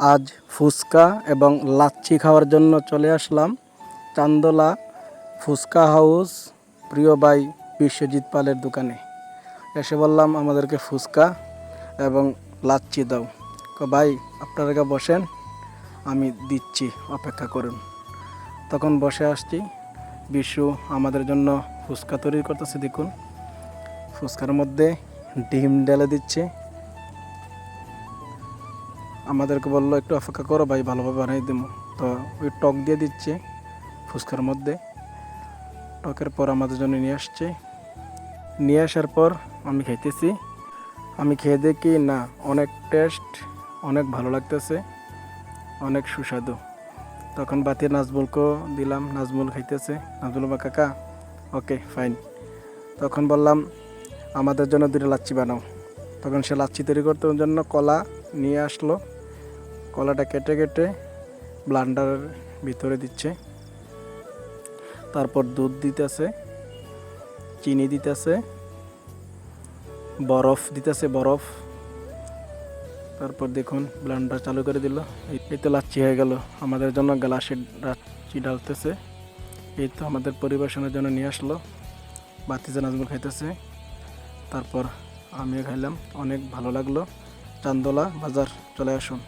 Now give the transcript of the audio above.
আজ ফুচকা এবং লাচ্ছি খাওয়ার জন্য চলে আসলাম চান্দোলা ফুচকা হাউস, প্রিয় ভাই বিশ্বজিৎ পালের দোকানে। এসে বললাম, আমাদেরকে ফুচকা এবং লাচ্ছি দাও। ভাই, আপনারা বসেন, আমি দিচ্ছি, অপেক্ষা করুন। তখন বসে আসছি। বিশু আমাদের জন্য ফুচকা তৈরি করতেছে, দেখুন। ফুচকার মধ্যে ডিম ঢেলে দিচ্ছে। আমাদেরকে বলল, একটু অপেক্ষা করো ভাই, ভালোভাবে বানিয়ে দেবো। তো ওই টক দিয়ে দিচ্ছে ফুচকার মধ্যে। টকের পর আমাদের জন্য নিয়ে আসছে। নিয়ে আসার পর আমি খাইতেছি। আমি খেয়ে দেখি, না, অনেক টেস্ট, অনেক ভালো লাগতেছে, অনেক সুস্বাদু। তখন বাতি নাজমুলকেও দিলাম, নাজমুল খাইতেছে। নাজমুল বা কাকা, ওকে, ফাইন। তখন বললাম, আমাদের জন্য দুটো লাচ্ছি বানাও। তখন সে লাচ্ছি তৈরি করতে জন্য কলা নিয়ে আসলো। কলাটা কেটে কেটে ব্লান্ডারের ভিতরে দিচ্ছে। তারপর দুধ দিতেছে, চিনি দিতেছে, বরফ দিতেছে, বরফ। তারপর দেখুন ব্লান্ডার চালু করে দিল। এই তো লাচ্ছি হয়ে গেল। আমাদের জন্য গ্লাসে লাচ্ছি ডালতেছে। এই তো আমাদের পরিবেশনের জন্য নিয়ে আসলো। বাতিজা নাজমুল খাইতেছে। তারপর আমিও খাইলাম। অনেক ভালো লাগল। চান্দোলা বাজার, চলে আসুন।